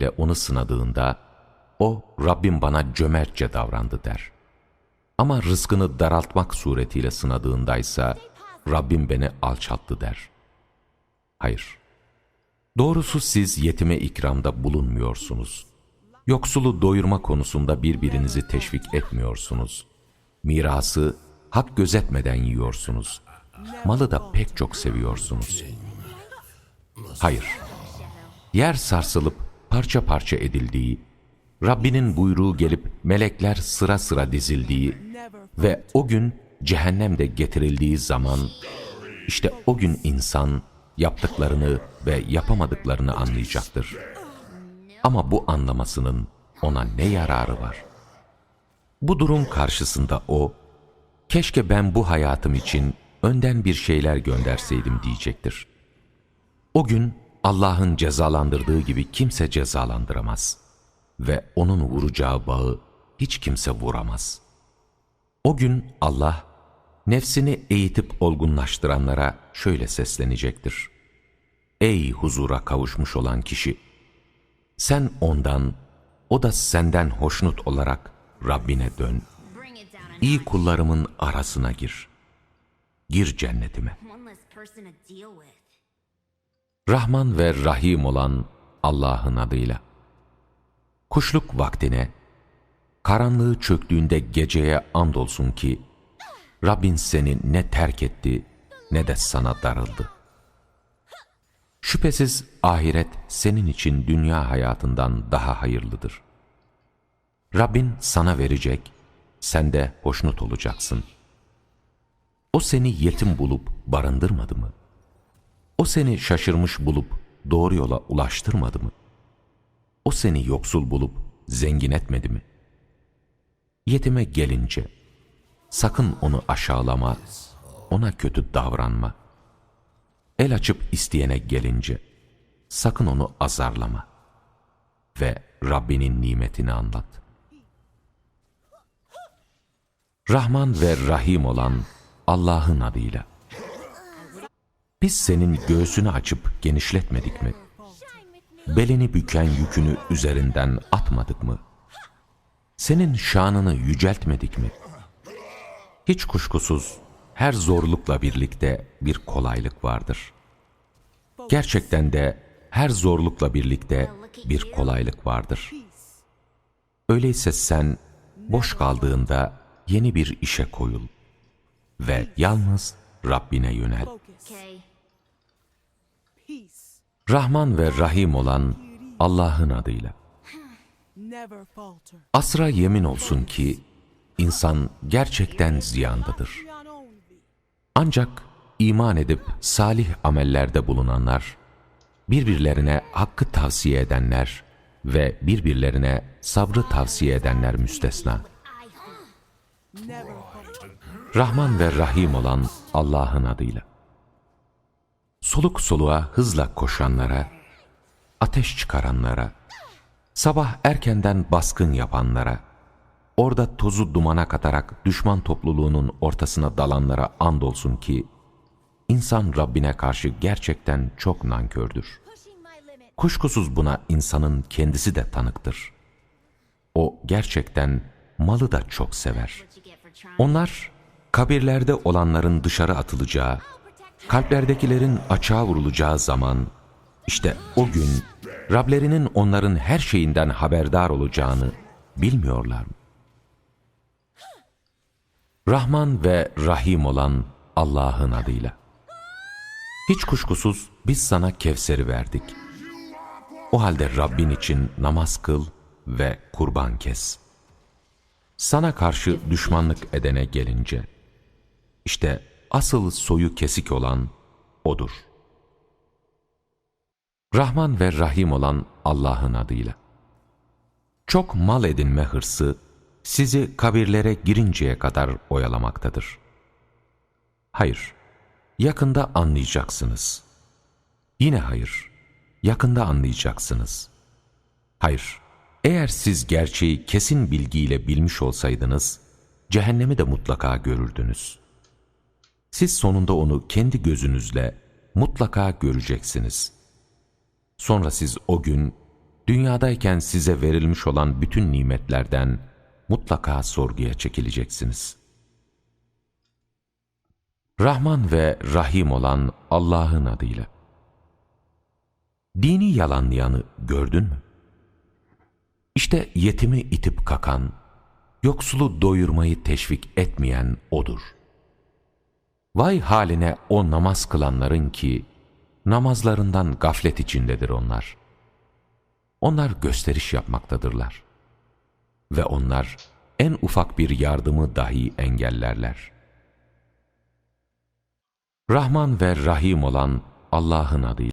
ile onu sınadığında, o Rabbim bana cömertçe davrandı der. Ama rızkını daraltmak suretiyle sınadığındaysa, Rabbim beni alçalttı der. Hayır. Doğrusu siz yetime ikramda bulunmuyorsunuz. Yoksulu doyurma konusunda birbirinizi teşvik etmiyorsunuz. Mirası hak gözetmeden yiyorsunuz. Malı da pek çok seviyorsunuz. Hayır. Yer sarsılıp parça parça edildiği, Rabbinin buyruğu gelip melekler sıra sıra dizildiği ve o gün cehennemde getirildiği zaman, işte o gün insan yaptıklarını ve yapamadıklarını anlayacaktır. Ama bu anlamasının ona ne yararı var? Bu durum karşısında o, keşke ben bu hayatım için önden bir şeyler gönderseydim diyecektir. O gün Allah'ın cezalandırdığı gibi kimse cezalandıramaz ve onun vuracağı bağı hiç kimse vuramaz. O gün Allah, nefsini eğitip olgunlaştıranlara şöyle seslenecektir. Ey huzura kavuşmuş olan kişi! Sen ondan, o da senden hoşnut olarak Rabbine dön. İyi kullarımın arasına gir. Gir cennetime. Rahman ve Rahim olan Allah'ın adıyla. Kuşluk vaktine, karanlığı çöktüğünde geceye andolsun ki, Rabbin seni ne terk etti ne de sana darıldı. Şüphesiz ahiret senin için dünya hayatından daha hayırlıdır. Rabbin sana verecek, sen de hoşnut olacaksın. O seni yetim bulup barındırmadı mı? O seni şaşırmış bulup doğru yola ulaştırmadı mı? O seni yoksul bulup zengin etmedi mi? Yetime gelince sakın onu aşağılama, ona kötü davranma. El açıp isteyene gelince sakın onu azarlama ve Rabbinin nimetini anlat. Rahman ve Rahim olan Allah'ın adıyla. Biz senin göğsünü açıp genişletmedik mi? Belini büken yükünü üzerinden atmadık mı? Senin şanını yüceltmedik mi? Hiç kuşkusuz her zorlukla birlikte bir kolaylık vardır. Gerçekten de her zorlukla birlikte bir kolaylık vardır. Öyleyse sen boş kaldığında yeni bir işe koyul ve yalnız Rabbine yönel. Rahman ve Rahim olan Allah'ın adıyla. Asra yemin olsun ki insan gerçekten ziyandadır. Ancak iman edip salih amellerde bulunanlar, birbirlerine hakkı tavsiye edenler ve birbirlerine sabrı tavsiye edenler müstesna. Rahman ve Rahim olan Allah'ın adıyla. Soluk soluğa hızla koşanlara, ateş çıkaranlara, sabah erkenden baskın yapanlara, orada tozu dumana katarak düşman topluluğunun ortasına dalanlara andolsun ki, insan Rabbine karşı gerçekten çok nankördür. Kuşkusuz buna insanın kendisi de tanıktır. O gerçekten malı da çok sever. Onlar kabirlerde olanların dışarı atılacağı, kalplerdekilerin açığa vurulacağı zaman, işte o gün Rablerinin onların her şeyinden haberdar olacağını bilmiyorlar mı? Rahman ve Rahim olan Allah'ın adıyla. Hiç kuşkusuz biz sana Kevser'i verdik. O halde Rabbin için namaz kıl ve kurban kes. Sana karşı düşmanlık edene gelince, işte asıl soyu kesik olan O'dur. Rahman ve Rahim olan Allah'ın adıyla. Çok mal edinme hırsı, sizi kabirlere girinceye kadar oyalamaktadır. Hayır, yakında anlayacaksınız. Yine hayır, yakında anlayacaksınız. Hayır, eğer siz gerçeği kesin bilgiyle bilmiş olsaydınız, cehennemi de mutlaka görürdünüz. Siz sonunda onu kendi gözünüzle mutlaka göreceksiniz. Sonra siz o gün dünyadayken size verilmiş olan bütün nimetlerden mutlaka sorguya çekileceksiniz. Rahman ve Rahim olan Allah'ın adıyla. Dini yalanlayanı gördün mü? İşte yetimi itip kakan, yoksulu doyurmayı teşvik etmeyen odur. Vay haline o namaz kılanların ki, namazlarından gaflet içindedir onlar. Onlar gösteriş yapmaktadırlar. Ve onlar en ufak bir yardımı dahi engellerler. Rahman ve Rahim olan Allah'ın adıyla.